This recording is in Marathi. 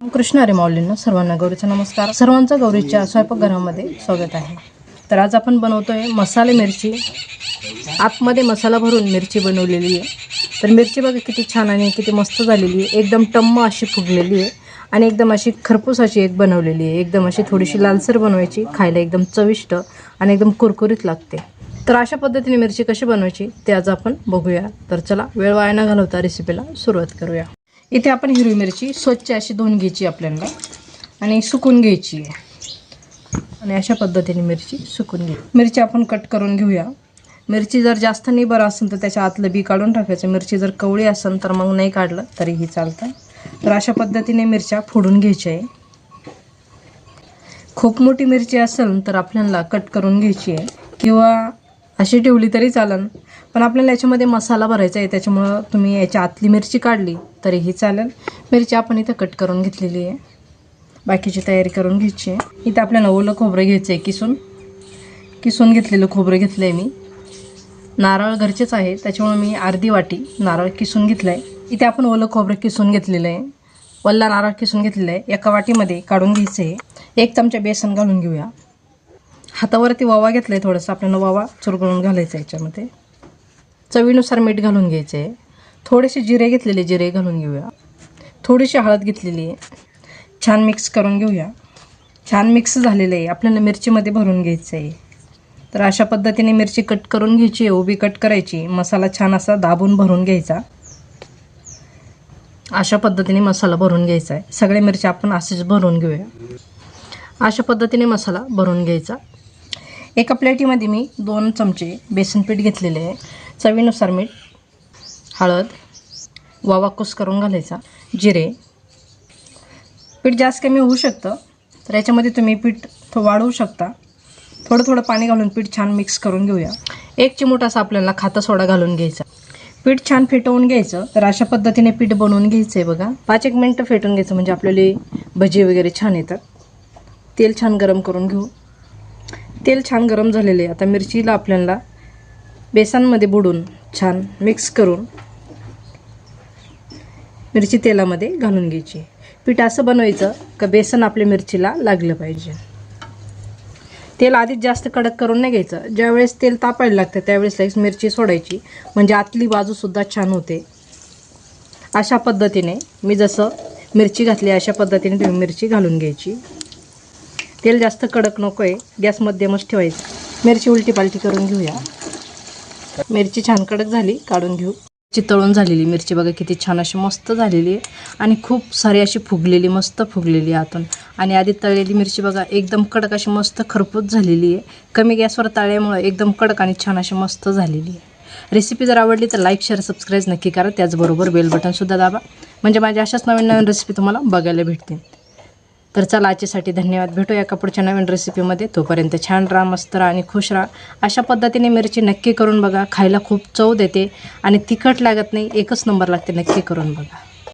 कृष्ण हरी माऊलींना सर्वांना गौरीचा नमस्कार. सर्वांचा गौरीच्या स्वयंपाकघरामध्ये स्वागत आहे. तर आज आपण बनवतोय मसाले मिरची. आतमध्ये मसाला भरून मिरची बनवलेली आहे. तर मिरची बघा किती छान आणि किती मस्त झालेली आहे. एकदम टम्म अशी फुगलेली आहे आणि एकदम अशी खरपूस अशी एक बनवलेली आहे. एकदम अशी थोडीशी लालसर बनवायची खायला एकदम चविष्ट आणि एकदम कुरकुरीत लागते. तर अशा पद्धतीने मिरची कशी बनवायची ते आज आपण बघूया. तर चला वेळ वाया न घालवता रेसिपीला सुरुवात करूया. इथे आपण हिरवी मिरची स्वच्छ अशी धुवून घ्यायची आपल्याला आणि सुकून घ्यायची. आहे आणि अशा पद्धतीने मिरची सुकून घे. मिरची आपण कट करून घेऊया. मिरची जर जास्त नाही बरं असेल तर त्याच्या आतलं बी काढून टाकायचं. मिरची जर कवळी असेल तर मग नाही काढलं तरीही चालतं. तर अशा पद्धतीने मिरच्या फोडून घ्यायच्या आहे. खूप मोठी मिरची असेल तर आपल्याला कट करून घ्यायची आहे. किंवा अशी ठेवली तरी चालेल पण आपल्याला याच्यामध्ये मसाला भरायचा आहे त्याच्यामुळं तुम्ही याच्या आतली मिरची काढली तरीही चालेल. मिरची आपण इथं कट करून घेतलेली आहे. बाकीची तयारी करून घ्यायची आहे. इथं आपल्याला ओलं खोबरं घ्यायचं आहे किसून. किसून घेतलेलं खोबरं घेतलं आहे मी. नारळ घरचेच आहे त्याच्यामुळे मी अर्धी वाटी नारळ किसून घेतलं आहे इथे आपण ओलं खोबरं किसून घेतलेलं आहे. वल्ला नारळ किसून घेतलेलं आहे. एका वाटीमध्ये काढून घ्यायचं आहे एक चमचा बेसन घालून घेऊया. हातावरती वावा घेतला आहे थोडंसं. आपल्याला वावा चुरगळून घालायचा आहे याच्यामध्ये. चवीनुसार मीठ घालून घ्यायचं आहे थोडेसे जिरे घेतलेले जिरे घालून घेऊया. थोडीशी हळद घेतलेली आहे. छान मिक्स करून घेऊया. छान मिक्स झालेलं आहे. आपल्याला मिरचीमध्ये भरून घ्यायचं आहे तर अशा पद्धतीने मिरची कट करून घ्यायची आहे. उभी कट करायची. मसाला छान असा दाबून भरून घ्यायचा. अशा पद्धतीने मसाला भरून घ्यायचा आहे. सगळ्या मिरच्या आपण असेच भरून घेऊया. अशा पद्धतीने मसाला भरून घ्यायचा. एका प्लेटीमध्ये मी दोन चमचे बेसन पीठ घेतलेले आहे. चवीनुसार मीठ हळद वावा कुस करून घालायचा जिरे. पीठ जास्त कमी होऊ शकतं तर याच्यामध्ये तुम्ही पीठ थो वाढवू शकता. थोडं थोडं पाणी घालून पीठ छान मिक्स करून घेऊया. एक चिमूट असा आपल्याला खाता सोडा घालून घ्यायचा. पीठ छान फेटवून घ्यायचं तर अशा पद्धतीने पीठ बनवून घ्यायचं आहे बघा. पाच एक मिनटं फेटून घ्यायचं म्हणजे आपल्याला भजी वगैरे छान येतात. तेल छान गरम करून घेऊ. तेल छान गरम झालेले आहे. आता मिरचीला आपल्याला बेसनमध्ये बुडून छान मिक्स करून मिरची तेलामध्ये घालून घ्यायची. पीठ असं बनवायचं का बेसन आपल्या मिरचीला लागलं पाहिजे. तेल आधीच जास्त कडक करून नाही घ्यायचं. ज्यावेळेस तेल तापायला लागतं त्यावेळेस लगेच मिरची सोडायची. म्हणजे आतली बाजूसुद्धा छान होते. अशा पद्धतीने मी जसं मिरची घातली अशा पद्धतीने तुम्ही मिरची घालून घ्यायची. तेल जास्त कडक नको आहे गॅस मध्यमच ठेवायचं. मिरची उलटी पालटी करून घेऊया. मिरची छान कडक झाली काढून घेऊ. मिरची तळून झालेली मिरची बघा किती छान अशी मस्त झालेली आहे. आणि खूप सारी अशी फुगलेली मस्त फुगलेली आहे आतून. आणि आधी तळलेली मिरची बघा एकदम कडक अशी मस्त खरपूस झालेली आहे. कमी गॅसवर तळल्यामुळे एकदम कडक आणि छान अशी मस्त झालेली आहे. रेसिपी जर आवडली तर लाईक शेअर सबस्क्राईब नक्की करा. त्याचबरोबर बेल बटनसुद्धा दाबा. म्हणजे माझ्या अशाच नवीन नवीन रेसिपी तुम्हाला बघायला भेटतील. तर चला आजच्यासाठी धन्यवाद. भेटू या पुढच्या नवीन रेसिपीमध्ये तोपर्यंत छान राहा मस्त राहा आणि खुश राहा. अशा पद्धतीने मिरची नक्की करून बघा. खायला खूप चव देते आणि तिखट लागत नाही एकच नंबर लागते नक्की करून बघा.